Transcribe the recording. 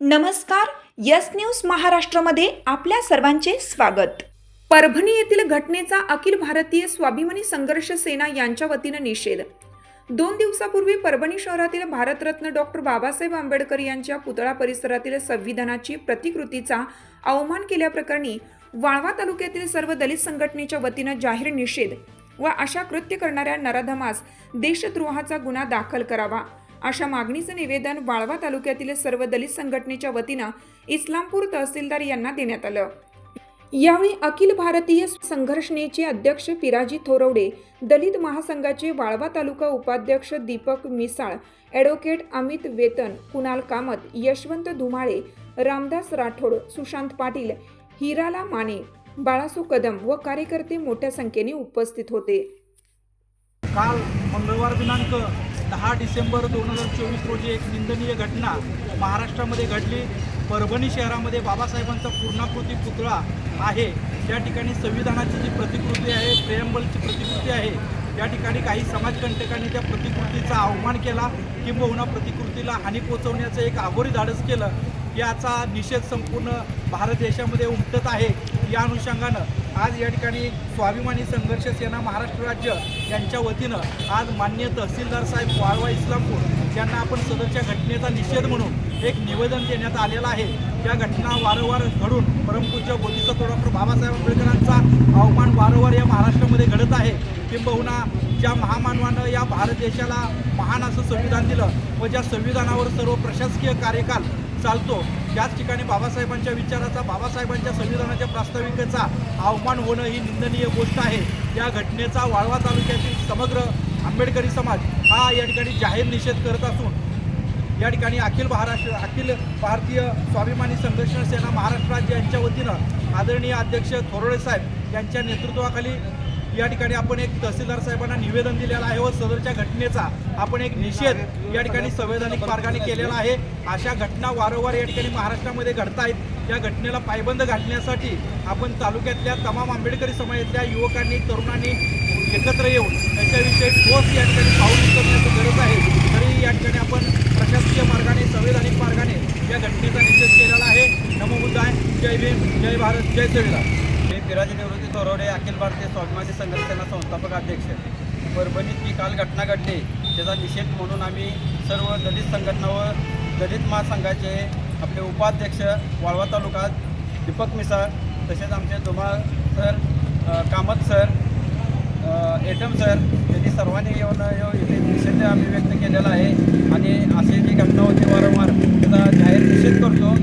नमस्कार yes news महाराष्ट्रामध्ये आपल्या सर्वांचे स्वागत. परभणी येथील घटनेचा अखिल भारतीय स्वाभिमानी संघर्ष सेना यांच्या वतीनं निषेध. दोन दिवसापूर्वी परभणी शहरातील भारतरत्न डॉक्टर बाबासाहेब आंबेडकर यांच्या पुतळा परिसरातील संविधानाची प्रतिकृतीचा अवमान केल्याप्रकरणी वाळवा तालुक्यातील सर्व दलित संघटनेच्या वतीनं जाहीर निषेध व अशा कृत्य करणाऱ्या नराधमास देशद्रोहाचा गुन्हा दाखल करावा. अशा मागणीचं निवेदन वाळवा तालुक्यातील सर्व दलित संघटनेच्या वतीनं इस्लामपूर तहसीलदार यांना देण्यात आलं. यावेळी अखिल भारतीय संघर्षणेचे अध्यक्ष पिराजी थोरवडे दलित महासंघाचे वाळवा तालुका उपाध्यक्ष दीपक मिसाळ ॲडव्होकेट अमित वेतन कुणाल कामत यशवंत धुमाळे रामदास राठोड सुशांत पाटील हिराला माने बाळासू कदम व कार्यकर्ते मोठ्या संख्येने उपस्थित होते. काल मंगळवार दिनांक दहा डिसेंबर दोन हजार चोवीस रोजी एक निंदनीय घटना महाराष्ट्रामध्ये घडली. परभणी शहरामध्ये बाबासाहेबांचा पूर्णाकृती पुतळा आहे. त्या ठिकाणी संविधानाची जी प्रतिकृती आहे प्रेयंबलची प्रतिकृती आहे त्या ठिकाणी काही समाजकंटकांनी त्या प्रतिकृतीचा अवमान केला. किंबहुना प्रतिकृतीला हानी पोचवण्याचं एक आघोरी धाडस केलं. याचा निषेध संपूर्ण भारत देशामध्ये उमटत आहे. या अनुषंगानं आज या ठिकाणी स्वाभिमानी संघर्ष सेना महाराष्ट्र राज्य यांच्या वतीनं आज मान्य तहसीलदार साहेब वाळवा इस्लामपूर यांना आपण सदरच्या घटनेचा निषेध म्हणून एक निवेदन देण्यात आलेलं आहे. या घटना वारंवार घडून परमपूज्य बोधिसत्व डॉक्टर बाबासाहेब आंबेडकरांचा अवमान वारंवार या महाराष्ट्रामध्ये घडत आहे. किंबहुना ज्या महामानवानं या भारत देशाला महान असं संविधान दिलं व ज्या संविधानावर सर्व प्रशासकीय कार्यकाल चालतो. त्याच ठिकाणी बाबासाहेबांच्या विचाराचा बाबासाहेबांच्या संविधानाच्या प्रास्ताविकेचा अवमान होणं ही निंदनीय गोष्ट आहे. या घटनेचा वाळवा तालुक्यातील समग्र आंबेडकरी समाज हा या ठिकाणी जाहीर निषेध करत असून या ठिकाणी अखिल महाराष्ट्र अखिल भारतीय स्वाभिमानी संघर्ष सेना महाराष्ट्र राज्य यांच्या वतीनं आदरणीय अध्यक्ष थोरडे साहेब यांच्या नेतृत्वाखाली या ठिकाणी आपण एक तहसीलदार साहेबांना निवेदन दिलेलं आहे व सदरच्या घटनेचा आपण एक निषेध या ठिकाणी संवैधानिक मार्गाने केलेला आहे. अशा घटना वारंवार या ठिकाणी महाराष्ट्रामध्ये घडत आहेत या घटनेला पायबंद घालण्यासाठी आपण तालुक्यातल्या तमाम आंबेडकरी समाजातल्या युवकांनी तरुणांनी एकत्र येऊन त्याच्याविषयी ठोस या ठिकाणी पाऊल उचलण्याची गरज आहे. तरी या ठिकाणी आपण प्रशासकीय मार्गाने संवैधानिक मार्गाने या घटनेचा निषेध केलेला आहे. नमो बुद्धाय. जय भीम. जय भारत. जय संविधान पिराजी निवृत्ती थोरवडे अखिल भारतीय स्वाभिमानी संघटनेचा संस्थापक अध्यक्ष. परभणीत जी काल घटना घडली त्याचा निषेध म्हणून आम्ही सर्व दलित संघटना व दलित महासंघाचे आपले उपाध्यक्ष वाळवा तालुकात दीपक मिसाळ तसेच आमचे दुमा सर कामत सर एटम सर यांनी सर्वांनी येऊन निषेध आम्ही व्यक्त केलेला आहे. आणि असे जी घटना होती वारंवार त्याचा जाहीर निषेध करतो.